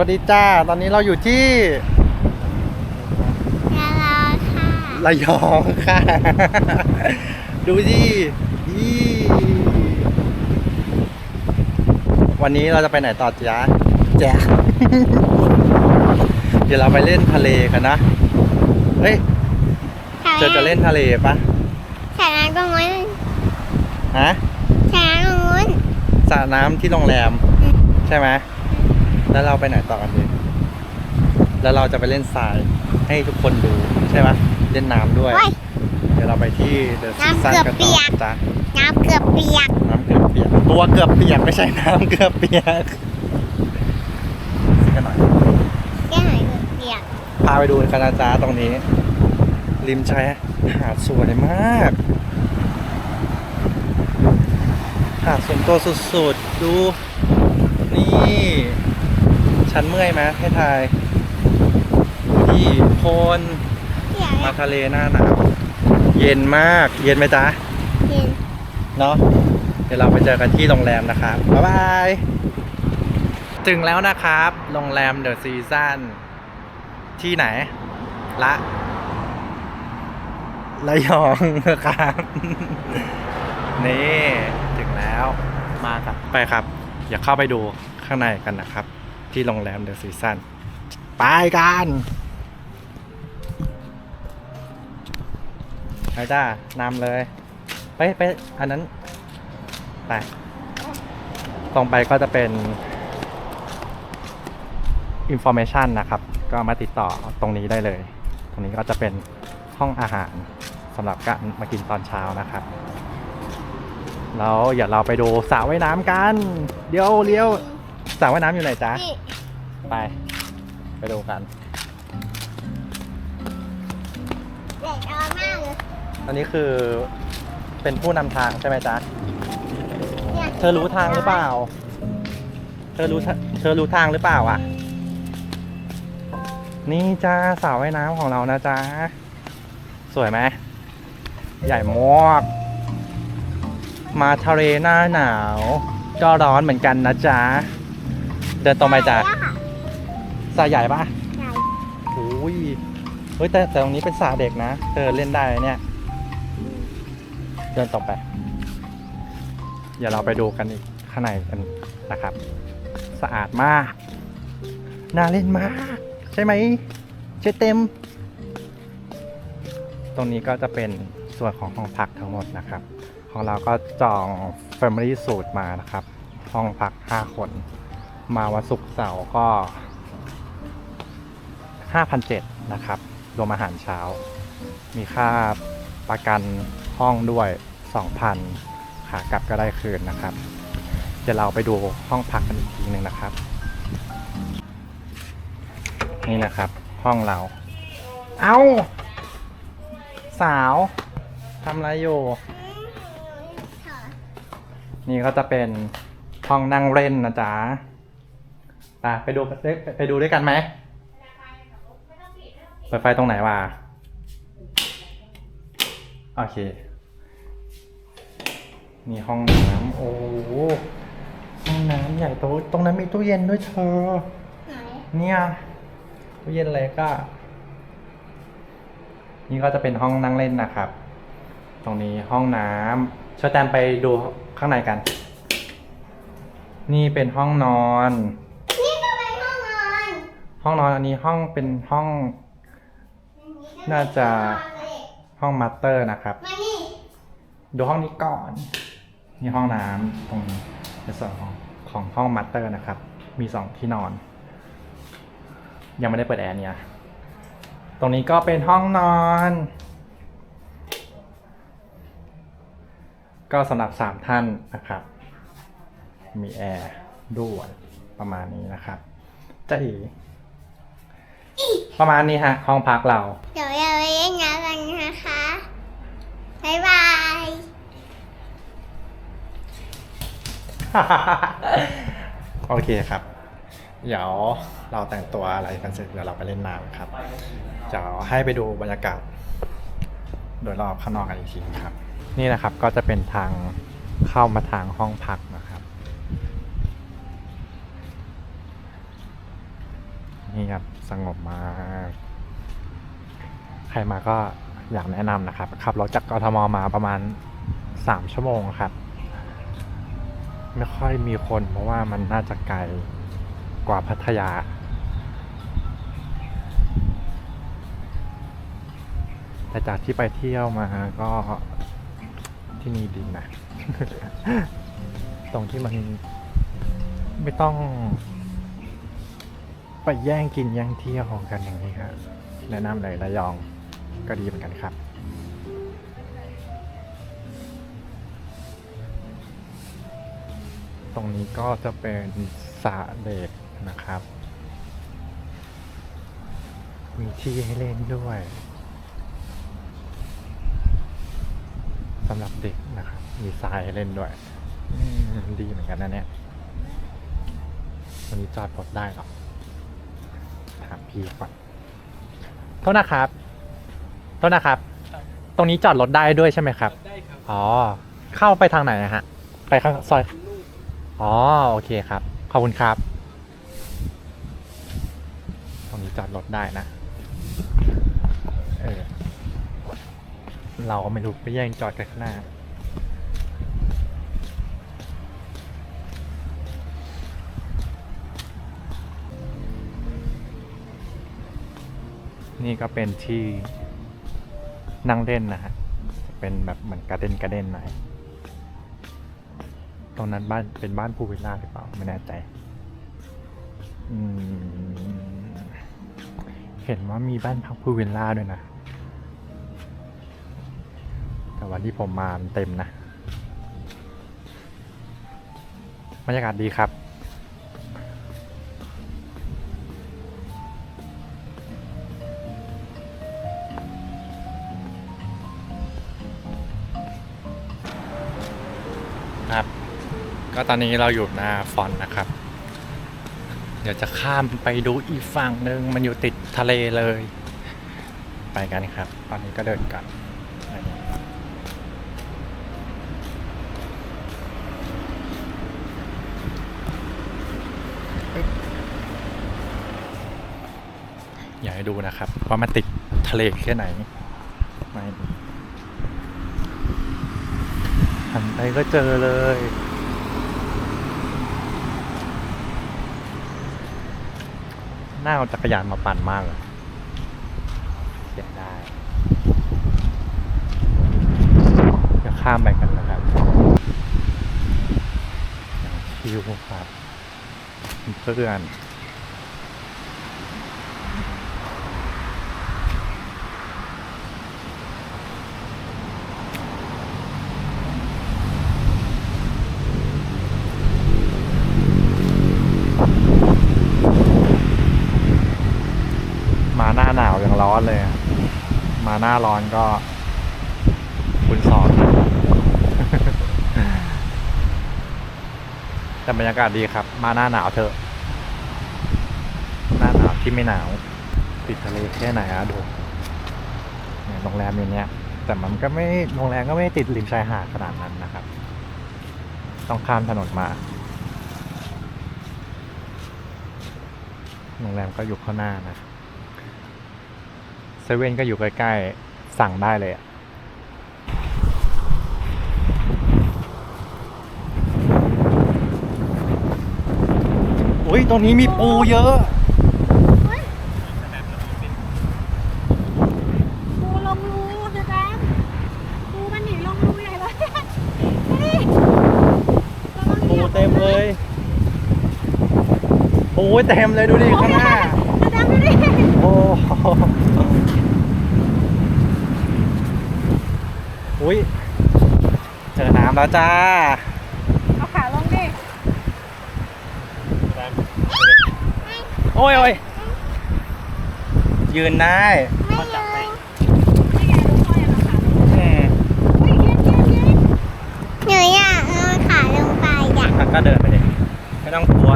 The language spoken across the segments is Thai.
วัสดีจ้า ตอนนี้เราอยู่ที่ยาลาค่ะระยองค่ะ ดูดินี่วันนี้เราจะไปไหนต่อจ๊ะจ๊ะเดี๋ยวเราไปเล่นทะเลกันนะ เฮ้ยเจะจะเล่นทะเลปะสระน้ำตรงนู้นฮะสระน้ำตรงนู้นสระน้ำที่โรงแรม ใช่ไหม แล้วเราไปไหนต่อกันดีแล้วเราจะไปเล่นทรายให้ทุกคนดูใช่ไหมเล่นน้ำด้วย โอ้ยเดี๋ยวเราไปที่เดอะซีซั่นน้ำเกือบกันเปีต่อยก จ้ะน้ำเกือบเปียกน้ำเกือบเปียกตัวเกือบเปียกไม่ใช่น้ำเกือบเปียกกันหน่อย แค่ไหนเกือบเปียกพาไปดูกันนะจ๊ะตรงนี้ ริมชายหาดสวยมาก หาดส่วนตัวสุดๆ ดู นี่ ฉันเมื่อยไหมให้ทายที่โคนเปียกมาทะเลหน้าหนาวเย็นมาก เย็นไหมจ๊ะ เย็น เนาะ เดี๋ยวเราไปเจอกันที่โรงแรมนะครับ บ๊ายบาย ถึงแล้วนะครับ โรงแรมเดอะซีซันที่ไหน ละระยองนะครับ นี่ ถึงแล้ว มาครับ ไปครับ อย่าเข้าไปดูข้างในกันนะครับ ที่โรงแรมเดอะซีซันไปกันไปจ้านำเลย ไปไปอันนั้นไปตรงไปก็จะเป็น information นะครับ ก็มาติดต่อตรงนี้ได้เลย ตรงนี้ก็จะเป็นห้องอาหารสำหรับการมากินตอนเช้านะครับ แล้วอย่าเราไปดูสระว่ายน้ำกัน เดี๋ยวเลี้ยวสระว่ายน้ำอยู่ไหนจ๊ะ นี่ ไป ไปดูกัน เด็กร้อนมากเลยอันนี้คือเป็นผู้นำทางใช่ไหมจ๊ะนี่ยเธอรู้ทางหรือเปล่า เธอรู้ทะเธอรู้ทางหรือเปล่าอะ นี่จ้าสาวว่ายน้ำของเรานะจ๊ะ สวยไหม ใหญ่มาก มาทะเลหน้าหนาว ก็ร้อนเหมือนกันนะจ๊ะ เดินตรงไปจ้ะแล้วค่ะ สระใหญ่ปะใหญ่โอ้ยเฮ้ยแต่แต่ตรงนี้เป็นสระเด็กนะเธอเล่นได้นะเนี่ย เดินต่อไป เดี๋ยวเราไปดูกันอีกข้างในกันนะครับ สะอาดมาก น่าเล่นมาก ใช่ไหมเชเต็ม ตรงนี้ก็จะเป็นส่วนของห้องพักทั้งหมดนะครับ ของเราก็จอง Family Suite มานะครับ ห้องพัก 5 คน มาวันศุกร์เสาร์ก็ 5,700นะครับ รวมอาหารเช้า มีค่าประกันห้องด้วย 2,000ขากลับก็ได้คืนนะครับ เดี๋ยวเราไปดูห้องพักกันอีกทีหนึ่งนะครับ นี่นะครับห้องเรา เอาสาวทำไรอยู่ นี่ก็จะเป็นห้องนั่งเล่นนะจ๊ะไปดูไปดูด้วยกันไหม เปิดไฟตรงไหนวะโอเคมีห้องน้ำโอ้โหห้องน้ำใหญ่โตตรงนั้นมีตู้เย็นด้วยเธอ ไหนเนี่ยตู้เย็นเล็กอะนี่ก็จะเป็นห้องนั่งเล่นนะครับ ตรงนี้ห้องน้ำช่วยแตมไปดูข้างในกัน นี่เป็นห้องนอน นี่ก็เป็นห้องนอน ห้องนอนอันนี้ห้องเป็นห้อง น่าจะห้องมาสเตอร์นะครับมานี่ดูห้องนี้ก่อน นี่ห้องน้ำตรงนี้ในส่วนของของห้องมาสเตอร์นะครับ มีสองที่นอน ยังไม่ได้เปิดแอร์เนี่ย ตรงนี้ก็เป็นห้องนอน ก็สำหรับสามท่านนะครับ มีแอร์ด้วยประมาณนี้นะครับจะอี ประมาณนี้ฮะห้องพักเรา เดี๋ยวเราไปเล่นน้ำกันนะคะ บ๊ายบาย โอเคครับ เดี๋ยวเราแต่งตัวอะไรกันเสร็จเดี๋ยวเราไปเล่นน้ำครับจะให้ไปดูบรรยากาศ โดยรอบข้างนอกกันอีกทีครับ นี่นะครับก็จะเป็นทางเข้ามาทางห้องพักนะครับ เงียบสงบมากใครมาก็อยากแนะนำนะครับขับรถจากกทมมาประมาณสามชั่วโมงครับ ไม่ค่อยมีคนเพราะว่ามันน่าจะไกลกว่าพัทยา แต่จากที่ไปเที่ยวมาก็ที่นี่ดีนะ ตรงที่มันไม่ต้อง ไปแย่งกินแย่งเที่ยวกันอย่างนี้ครับแนะนำเลยระยองก็ดีเหมือนกันครับ ตรงนี้ก็จะเป็นสระเด็กนะครับ มีที่ให้เล่นด้วยสำหรับเด็กนะครับ มีทรายให้เล่นด้วย ดีเหมือนกันนะเนี่ยวันนี้จอดรถได้หรอ พี่ก่อนโทษนะครับ โทษนะครับ ตรงนี้จอดรถได้ด้วยใช่ไหมครับ ได้ครับอ๋อ เข้าไปทางไหนนะฮะ ไปข้างซอย อ๋อ โอเคครับ ขอบคุณครับ ตรงนี้จอดรถได้นะ เออ เราก็ไม่รู้ไปแย่งจอดกันข้างหน้า นี่ก็เป็นที่นั่งเล่นนะฮะเป็นแบบเหมือนการ์เด้นการ์เด้นหน่อยตรงนั้นบ้านเป็นบ้านภูวิลล่าหรือเปล่าไม่แน่ใจเห็นว่ามีบ้านพักภูวิลล่าด้วยนะ แต่วันที่ผมมามันเต็มนะบรรยากาศดีครับ ก็ตอนนี้เราอยู่หน้าฟอนนะครับ เดี๋ยวจะข้ามไปดูอีกฝั่งหนึ่งมันอยู่ติดทะเลเลย ไปกันครับ ตอนนี้ก็เดินกันอยากให้ดูนะครับ ว่ามันติดทะเลแค่ไหนไม่หันไปก็เจอเลย น่าเอาจักรยานมาปั่นมากเลยเสียได้เดี๋ยวข้ามไปกันนะครับชิวครับเพื่อน มาหน้าหนาวยังร้อนเลยอะมาห น้าร้อนก็คุณสอนแต่บรรยากาศดีครับ มาหน้าหนาวเถอะ หน้าหนาวที่ไม่หนาว ติดทะเลแค่ไหนอะดูเนี่ยโรงแรมอย่างเนี้ย แต่มันก็ไม่โรงแรมก็ไม่ติดริมชายหาดขนาดนั้นนะครับ ต้องข้ามถนนมาโรงแรมก็อยู่ข้างหน้านะ ซเว่นก็อยู่ใกล้ๆ สั่งได้เลยอะอุ้ยตรงนี้มีปูเยอะ ปูลงรูนะจ๊ะปูมันหนีลงรูใหญ่เลยนี่ปูเต็มเลย ปูเต็มเลยดูดิข้างหน้า อาจารย์ดูดิโอ้โหอุ้ยเจอน้ำแล้วจ้า เอาขาลงดิโอ้ยโอ้ยยืนได้ไม่เลยนี่ไงลูกพ่อยังเอาขาลงอืมเฮ้ยยืนยืนยืนหนูอยากเอาขาลงไปอยากอะก็เดินไปดิไม่ต้องกลัว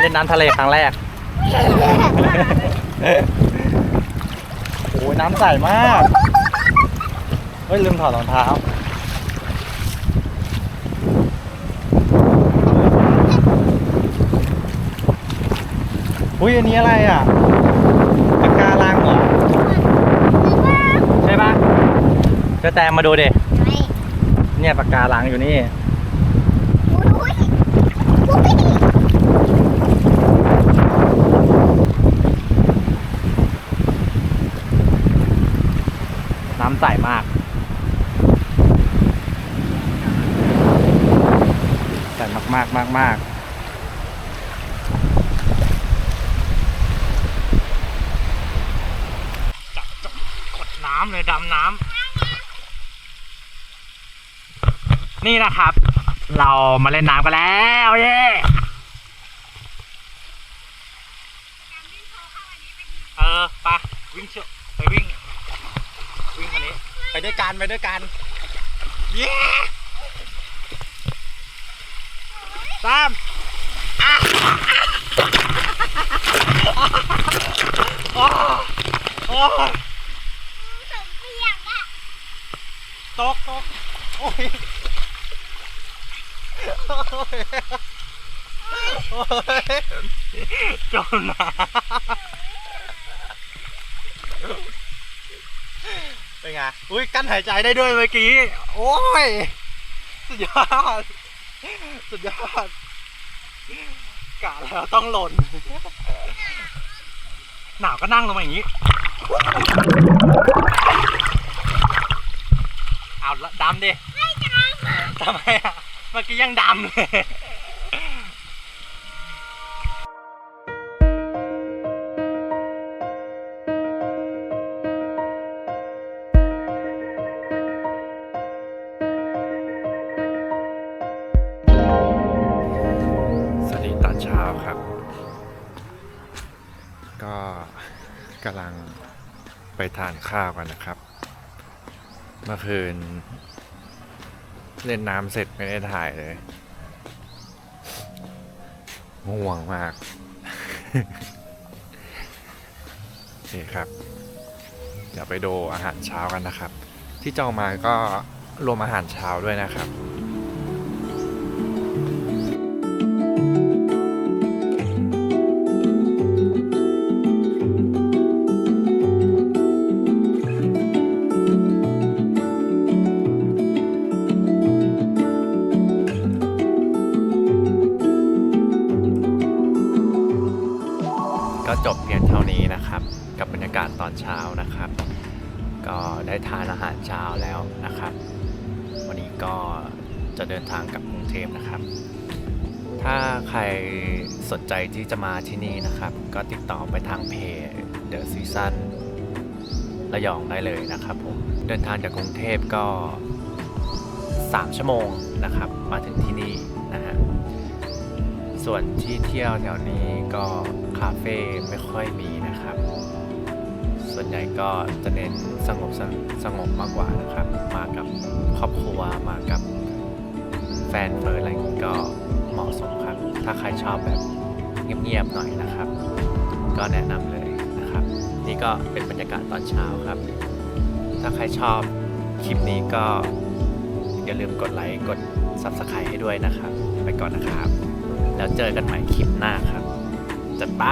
เล่ นน้ำทะเลครั้งแรก โอ้ยน้ำใสมาก เฮ้ยลืมถอดรองเท้า อุ้ยอันนี้อะไรอะปากการังเหรอ ใช่ปะเจะแตมมาดูดิเนี่ยปากการังอยู่นี่น้ำใสมากใสมากมากมากมากจับจับกดน้ำเลยดำน้ำนี่นะครับ เรามาเล่นน้ำกันแล้วเย้เออไปวิ่งเชอะไปวิ่งวิ่งคันนี้ไป ด้วยกันไปด้วยกันเย้สามอะโอ้โอ้ยตกตกโอ้ยโอ้ยโอ้ยจมน้ำ เป็นไง อุ้ยกั้นหายใจได้ด้วยเมื่อกี้ โอ้ย สุดยอด สุดยอดกะแล้วต้องหล่น หนาวก็นั่งลงมาอย่างนี้ เอาละดำดิ ไม่ดำทำไมอะ เมื่อกี้ยังดำเลย ทานข้าวกันนะครับ เมื่อคืน เล่นน้ำเสร็จไม่ได้ถ่ายเลยง่วงมากโอเคครับ เดี๋ยวไปดูอาหารเช้ากันนะครับ ที่จองมาก็รวมอาหารเช้าด้วยนะครับ จบเพียงเท่านี้นะครับ กับบรรยากาศตอนเช้านะครับ ก็ได้ทานอาหารเช้าแล้วนะครับ วันนี้ก็จะเดินทางกลับกรุงเทพนะครับ ถ้าใครสนใจที่จะมาที่นี่นะครับ ก็ติดต่อไปทางเพจ The Season ระยองได้เลยนะครับผมเดินทางจากกรุงเทพก็ 3 ชั่วโมงนะครับ มาถึงที่นี่นะฮะ ส่วนที่เที่ยวแถวนี้ก็คาเฟ่ไม่ค่อยมีนะครับ ส่วนใหญ่ก็จะเน้นสงบสงสงบมากกว่านะครับ มากับครอบครัวมากับแฟนเฟิร์อะไรก็เหมาะสมครับ ถ้าใครชอบแบบเงียบๆหน่อยนะครับ ก็แนะนำเลยนะครับ นี่ก็เป็นบรรยากาศตอนเช้าครับ ถ้าใครชอบคลิปนี้ก็อย่าลืมกดไลค์กด Subscribe ให้ด้วยนะครับ ไปก่อนนะครับ แล้วเจอกันใหม่คลิปหน้าครับจัดไป